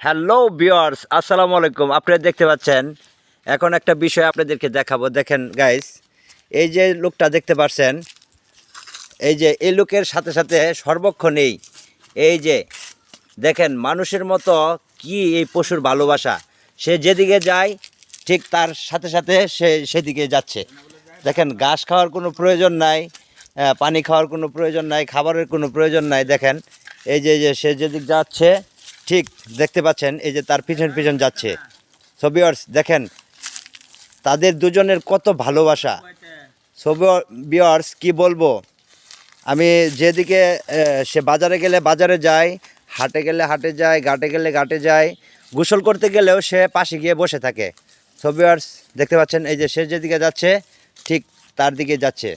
Hello বিয়ার্স আসসালামু আলাইকুম। আপনারা দেখতে পাচ্ছেন, এখন একটা বিষয় আপনাদেরকে দেখাবো। দেখেন গাইস এই যে লোকটা দেখতে পাচ্ছেন, এই যে এই লোকের সাথে সাথে সর্বক্ষণেই এই যে, দেখেন, মানুষের মতো কি এই পশুর ভালোবাসা? সে যেদিকে যায়, ঠিক তার সাথে সাথে সে সেদিকে যাচ্ছে। দেখেন, ঘাস খাওয়ার কোনো প্রয়োজন নাই পানি খাওয়ার কোনো প্রয়োজন নাই, খাবারের কোনো প্রয়োজন নাই। দেখেন, এই যে যে, সে যেদিক যাচ্ছে ঠিক, দেখতে পাচ্ছেন, এই যে তার পিছন পিছন যাচ্ছে। সো ভিউয়ার্স দেখেন, তাদের দুজনের কত ভালোবাসা। সো ভিউয়ার্স কি বলব? আমি যেদিকে সে বাজারে গেলে বাজারে যায়, হাটে গেলে হাটে যায়, ঘাটে গেলে ঘাটে যায়, গোসল করতে গেলেও সে পাশে গিয়ে বসে থাকে। সো দেখতে পাচ্ছেন, এই যে সে যেদিকে যাচ্ছে, ঠিক তার দিকে যাচ্ছে।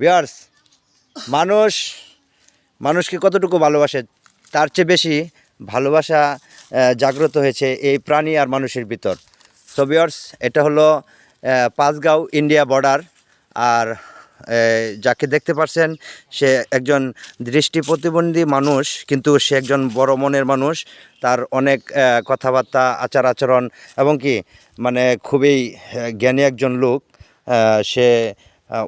ভিউয়ার্স মানুষ, মানুষকে কতটুকু ভালোবাসে? তার চেয়ে বেশি ভালোবাসা জাগ্রত হয়েছে এই প্রাণী আর মানুষের ভিতর। সো ভিউয়ার্স এটা হলো পাঁচগাঁও ইন্ডিয়া বর্ডার। আর যাকে দেখতে পাচ্ছেন সে একজন দৃষ্টি প্রতিবন্ধী মানুষ, কিন্তু সে একজন বড় মনের মানুষ। তার অনেক কথাবার্তা, আচার আচরণ, এবং কি মানে খুবই জ্ঞানী একজন লোক। সে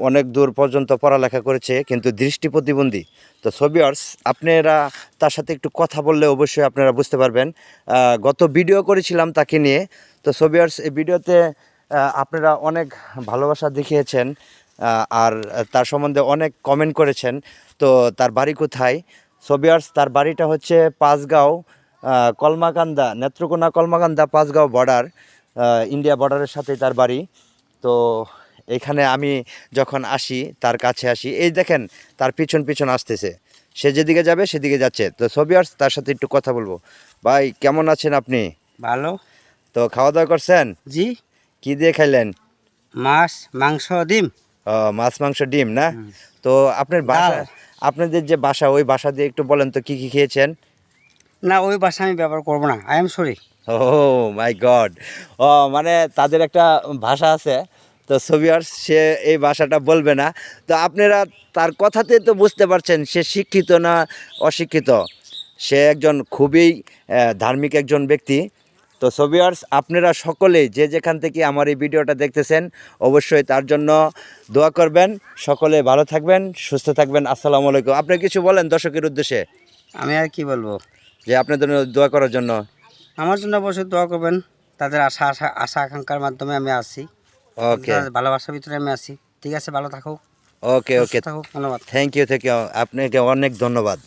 অনেক দূর পর্যন্ত পড়ালেখা করেছে, কিন্তু দৃষ্টি প্রতিবন্ধী। তো সবিয়ার্স আপনারা তার সাথে একটু কথা বললে অবশ্যই আপনারা বুঝতে পারবেন। গত ভিডিও করেছিলাম তাকে নিয়ে। তো সবিয়ার্স এই ভিডিওতে আপনারা অনেক ভালোবাসা দেখিয়েছেন আর তার সম্বন্ধে অনেক কমেন্ট করেছেন। তো তার বাড়ি কোথায়? সবিয়ার্স তার বাড়িটা হচ্ছে পাঁচগাঁও কলমাকান্দা, নেত্রকোনা কলমাকান্দা পাঁচগাঁও বর্ডার ইন্ডিয়া বর্ডারের সাথে তার বাড়ি। তো এখানে আমি যখন আসি তার কাছে আসি এই দেখেন তার পিছন পিছন আসতেছে। সে যেদিকে যাবে সেদিকে যাচ্ছে। তো সবিয়ার্স তার সাথে একটু কথা বলব। ভাই কেমন আছেন আপনি? ভালো। তো খাওয়া দাওয়া করছেন? জি। কি দিয়ে খাইলেন? মাছ মাংস ডিম। ও, মাছ মাংস ডিম না? তো আপনার বাসা আপনাদের যে বাসা ওই বাসা দিয়ে একটু বলেন তো কি কি খেয়েছেন? না ওই বাসা আমি ব্যবহার করব না। I am sorry. Oh my God. ও মানে তাদের একটা ভাষা আছে তো সবিয়ার্স সে এই ভাষাটা বলবে না। তো আপনারা তার কথাতে তো বুঝতে পারছেন সে শিক্ষিত না অশিক্ষিত। সে একজন খুবই ধার্মিক একজন ব্যক্তি। তো সবিয়ার্স আপনারা সকলেই যে যেখান থেকে আমার এই ভিডিওটা দেখতেছেন অবশ্যই তার জন্য দোয়া করবেন। সকলে ভালো থাকবেন সুস্থ থাকবেন। আসসালামু আলাইকুম। আপনি কিছু বলেন দর্শকের উদ্দেশ্যে? আমি আর কি বলব? যে আপনাদের দোয়া করার জন্য। আমার জন্য অবশ্যই দোয়া করবেন। তাদের আশা আশা আশা আকাঙ্ক্ষার মাধ্যমে আমি আসি ওকে ভালোবাসার ভিতরে আমি আছি। ঠিক আছে ভালো থাকুক। ওকে ওকে থাকুক ধন্যবাদ। থ্যাংক ইউ থ্যাংক ইউ আপনাকে অনেক ধন্যবাদ।